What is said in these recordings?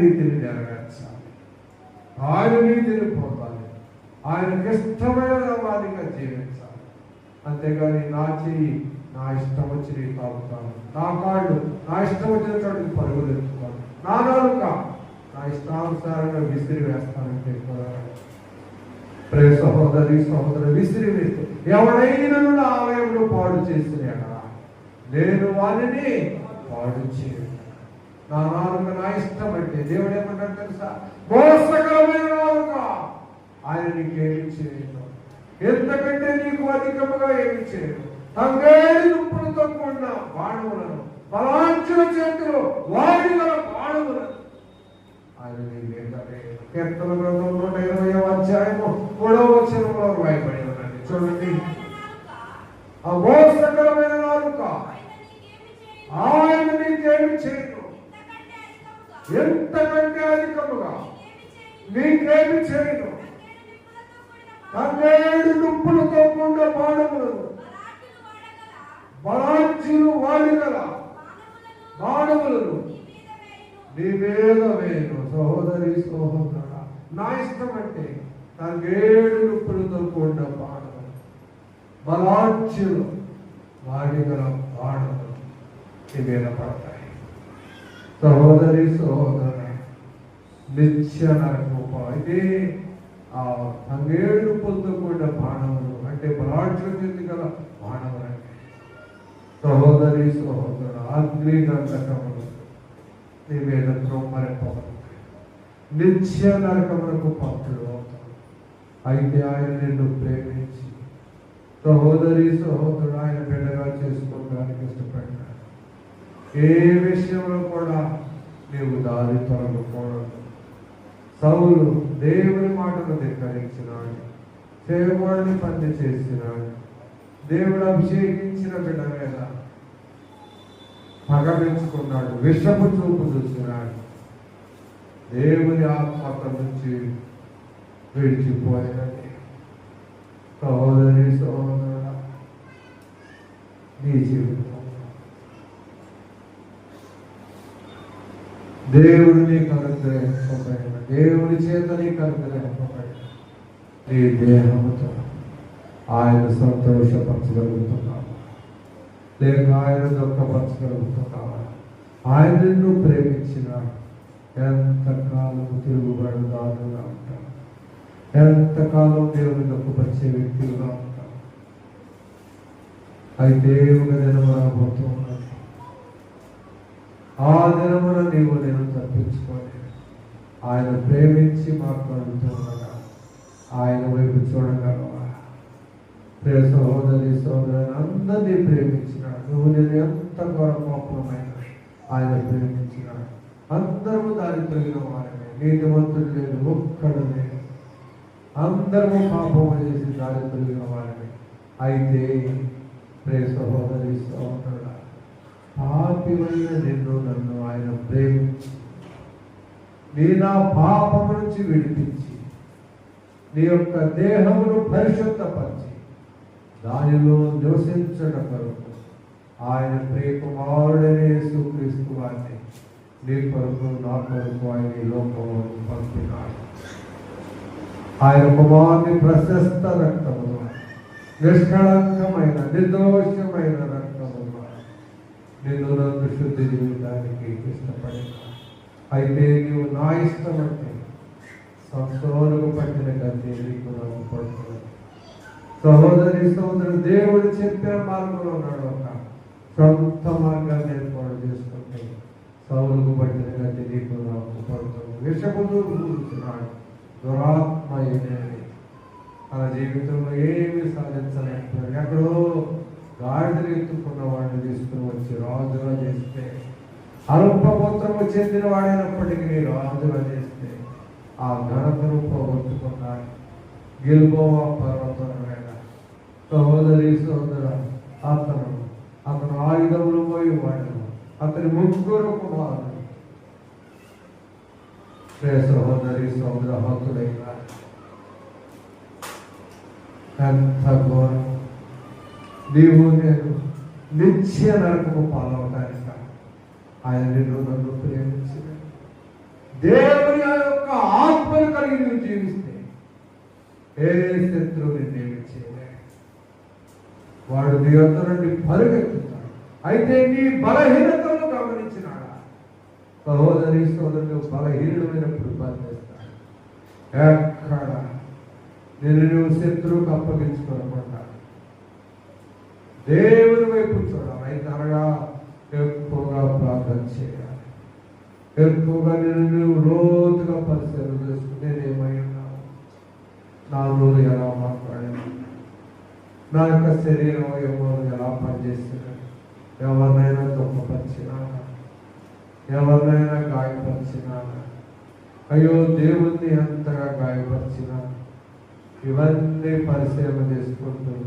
నీతిని నెరవేర్చాలి. ఆయన నీతిని పొందాలి. ఆయనకి ఇష్టమైన వారిగా జీవించాలి. అంతేగాని నా చెయ్యి నా ఇష్టం వచ్చి తాగుతాను. నా కాళ్ళు నా ఇష్టం వచ్చిన చోటుకి పరుగులు ఎత్తుతాను నా నాలుక నా ఇష్టానుసారంగా విసిరి వేస్తానంటే ప్రే సహోదరి సహోదరు విసిరి వేస్తూ ఎవడైనా ఆలయంలో పాడు చేసిన నేను వారిని పాడు చేయను. నా నాలుక నా ఇష్టం అంటే దేవుడు ఏమంటాడు తెలుసా? మోసకరమైన నాలుక ఆయన ఏమి చేయను ఎంతకంటే నీకు అధికముగా ఏమి చేయను తంగేడి దుప్పులతో కూడిన బాణములను బలాంచుల చేతులు వాడిన గల బాణములను. ఆయన నీ మీద కీర్తన గ్రంథం నూట ఇరవై అధ్యాయము మూడవ వచనంలో రాయబడి ఉండండి చూడండి. ఆ మోసకరమైన నాలుక ఆయన నీకేమి చేయను ఎంతకంటే అధికముగా నీకేమి చేయను? పన్నెండు దుప్పులతో కూడిన బాణములను బలాంచులు వాడిగల బాణములను నీ మీద వేను సహోదరి సోహోదర నా ఇష్టం అంటే పన్నెండు దుప్పులతో కూడిన బాణములు బలాంచులు వాడిగల బాణములు నీ మీద పడతాయి. సహోదరి సహోదర నిత్య నరకము ఇది ఆ తంగేడు పొందు కూడిన బాణములు అంటే బలాఢ్యం చెంది గల బాణములు. సహోదరి సహోదర అగ్ని గంధకములు నీ మీద త్రొమ్మరింపబడతాయి నిత్య నరకములకు పాత్రుడు అయితే ఆయన నిన్ను ప్రేమించి సహోదరి సహోదరుడు ఆయన బిడ్డగా చేసుకోవడానికి ఇష్టపడ్డాడు ఏ విషయంలో కూడా నీవు దారి తొలగకూడదు సౌలు దేవుని మాటను ధిక్కరించినాడు చేయకూడని పని చేసినాడు దేవుడు అభిషేకించిన బిడ్డ మీద పగమించుకున్నాడు విషపు చూపు చూసినాడు. దేవుని ఆత్మక నుంచి విడిచిపోయినది. సహోదరి సోదర నీ జీవితం దేవుడిని నీకు దేవుడి చేతని చేత నీకు నీ దేహముతో ఆయన సంతోషపరచగలుగుతున్నావా? లేక ఆయన దుఃఖపరచగలుగుతున్నావా? ఆయన నిన్ను ప్రేమించిన ఎంతకాలం తిరుగుబడిదారుగా ఉంటాం ఎంతకాలం దేవుని దుఃఖపరిచే వ్యక్తులుగా ఉంటాం అయితే ఒక దినం రాబోతున్నది ఆ దినమున నీవు నేను తప్పించుకొని ఆయన ప్రేమించి మాకు అందుతుండగా ఆయన వైపు చూడగలవా? ప్రియ సహోదరి సోదరుని అందరినీ ప్రేమించినాడు. నువ్వు నేను ఎంత కోపమైన ఆయన ప్రేమించినాడు. అందరము దారి తొలిగిన వారమే. నీతివంతుడు లేదు ఒక్కడు లేదు అందరము పాపము చేసి దారి తొలిగిన వారమే. అయితే ప్రే సహోదరి సోదరుడు పాపివైన నిన్ను నన్ను ఆయన ప్రేమించి నీ నా పాపము నుంచి విడిపించి నీ యొక్క దేహమును పరిశుద్ధపరిచి దానిలో నివసించట కొరకు ఆయన ప్రియకుమారుడనే యేసుక్రీస్తు వారిని నీ కొరకు నా కొరకు ఆయన ఈ లోకంలో పంపినాడు. ఆయన కుమారుని ప్రశస్త రక్తమును నిష్కళంకమైన నిర్దోషమైన నేను నాకు శుద్ధి జీవితానికి ఇష్టపడిన. అయితే నీవు నా ఇష్టం అంటే సంసోనకు పట్టిన గతి నీకు నాకు పడుతుంది. సహోదరి సహోదరుడు దేవుడు చెప్పే మార్గంలో ఉన్నాడు ఒక సొంత మార్గాన్ని ఏర్పాటు చేసుకుంటే సౌలకు పట్టిన గతి నీకు నాకు పడుతుంది. విషపు కూర్చున్నాడు దురాత్మ ఏనేది తన జీవితంలో ఏమి సాధించలేకపోయాడు. ఎక్కడో గాడిదలు ఎత్తుకున్న వాడిని తీసుకుని వచ్చి రాజుగా చేస్తే అల్పపుత్రము చెందిన వాడైనప్పటికీ రాజుగా చేస్తే ఆ ఘనతను పోగొట్టుకున్నాడు. గిల్బోవా పర్వతం మీద సహోదరి సోదర అతను అతను ఆయుధములు పోయి వాడను. అతని ముగ్గురు కుమారుడు శ్రే సహోదరి సోదర హతుడైనాడు ఎంత ఘోరం నీవు నేను నిత్య నరకము పాలవటానిక ఆయన నిన్ను నన్ను ప్రేమించిన. దేవుని యొక్క ఆత్మను కలిగి నువ్వు జీవిస్తే ఏ శత్రువు నిన్నేమి చేయలేడు వాడు నీ యొక్క నుండి పరుగెత్తుతాడు. అయితే నీ బలహీనతను గమనించినాడా? సహోదరి సోదరులు బలహీనమైనప్పుడు పనిచేస్తాడు ఎక్కడ? నేను నువ్వు శత్రువుకు అప్పగించుకోవడం దేవుని వైపు చూడాలి. అనగా ఎక్కువగా ప్రార్థన చేయాలి. ఎక్కువగా నేను లోతుగా పరిశీలన చేసుకుంటే నేనేమై ఉన్నాను? నా నోరు ఎలా మాట్లాడాను? నా యొక్క శరీరం ఏమో ఎలా పనిచేస్తున్నాను ఎవరినైనా దుఃఖపరిచినా ఎవరినైనా గాయపరిచినా అయ్యో దేవుణ్ణి ఎంతగా గాయపరిచినా ఇవన్నీ పరిశీలన చేసుకుంటున్నాను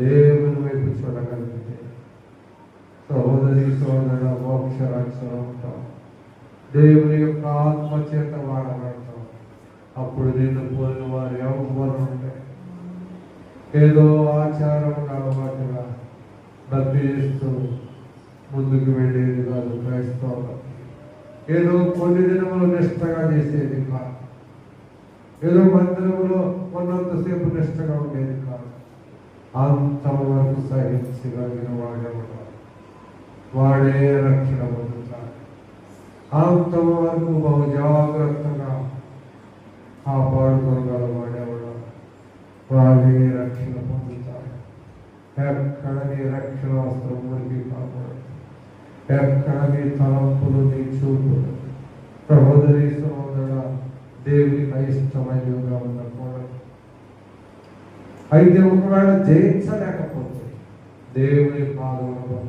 దేవుని వైపు చూడగలిగితే సహోదరి సోదర మోక్ష రక్షణ ఉంటాం. దేవుని యొక్క ఆత్మ చేత వాడబడతాం. అప్పుడు నిన్ను పోయిన వారు ఎవరు ఉంటే? ఏదో ఆచారం అలవాటుగా భక్తి చేస్తూ ముందుకు వెళ్ళేది కాదు క్రైస్తవులు. ఏదో కొన్ని దినములు నిష్టగా చేసేది కాదు. ఏదో మందిరంలో ఉన్నంతసేపు నిష్టగా ఉండేది కాదు. అంతవరకు సహించగలిగిన వాడెవడు వాడే రక్షణ పొందుతాడు అంతవరకు బహు జాగ్రత్తగా కాపాడుకోగల వాడేవాడు వాడే రక్షణ పొందుతాడు ఎక్కడ నీ రక్షణ వస్త్రం మురికి కాపాడు ఎక్కడ నీ తలంపులు నీ చూపులు సహోదరి సహోదర దేవునికి అయిష్టమైనవిగా ఉండకూడదు అయితే ఒకవేళ జయించలేకపోతే దేవుని పాదంలో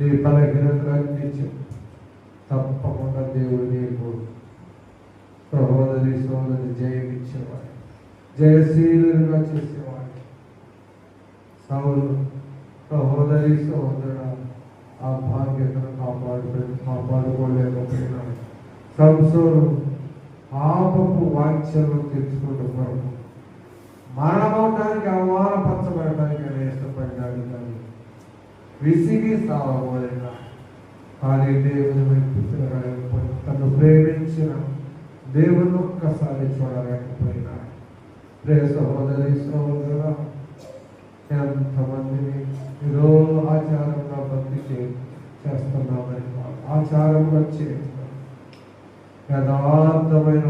నీ బలహీనతలన్నీ చెప్పు. తప్పకుండా దేవుడు నీకు సహోదరి సహోదరి జయమిచ్చేవాడు. జయశీలుగా చేసేవాడు. సౌలు సహోదరి సోదరుడు ఆ భాగ్యతను కాపాడు కాపాడుకోలేకపోయినాడు సంసోను పాపపు వాంఛలు తెచ్చుకుంటున్నాడు మరణమవటానికి అవమానపరచబడటానికి ఆయన ఇష్టపడ్డాడు కానీ విసిగి సావబోలేక కానీ దేవుని వైపు తను ప్రేమించిన దేవుని ఒక్కసారి చూడలేకపోయినా ప్రే సహోదరి సహోదర ఎంతమందిని ఏదో ఆచారంగా భక్తి చే- చేస్తున్నామని కాదు. ఆచారంగా చేస్తున్నాం యథార్థమైన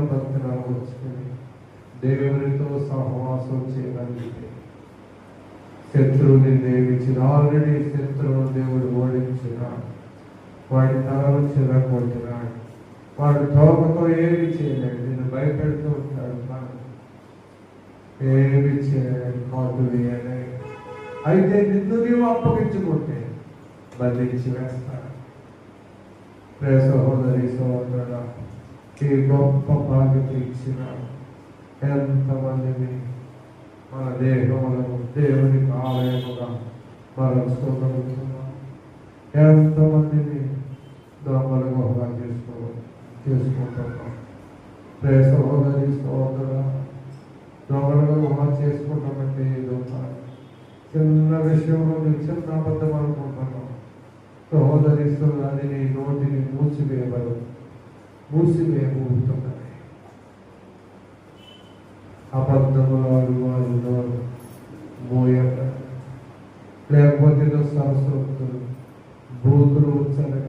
నాకు వచ్చింది దేవునితో సహవాసం చేయగలిగితే శత్రువుని దేవించిన ఆల్రెడీ శత్రువును దేవుడు ఓడించిన వాడి తలను చిరగొట్టినాడు వాడు తోకతో ఏమి చేయలేడు నిన్ను భయపెడుతూ ఉంటాడు కానీ ఏమి చేయలేడు కాటు వేయలేడు అయితే నిన్ను నీవు అప్పగించుకుంటే బంధించి వేస్తాడు ప్రే సహోదరి సహోదరుడ ఈ గొప్ప బాధ్యత ఇచ్చినాడు ఎంతమందిని మన దేహములను దేవునికి ఆలయముగా మరచుకోగలుగుతున్నాం ఎంతమందిని దొంగలు గొప్పగా చేసుకో చేసుకుంటున్నాం. ప్రే సహోదరి సహోదర దొంగలుగా గుహ చేసుకుంటామంటే ఏదో చిన్న విషయంలో నువ్వు చిన్న అబద్ధం అనుకుంటున్నాం. సహోదరి అది నీ నోటిని మూసివేయబడు. మూసివేయబోతాం అబద్ధములు వారు నోరు మోయక లేకపోతే ఏదో సరస్వతులు బూతులు ఉచ్చలు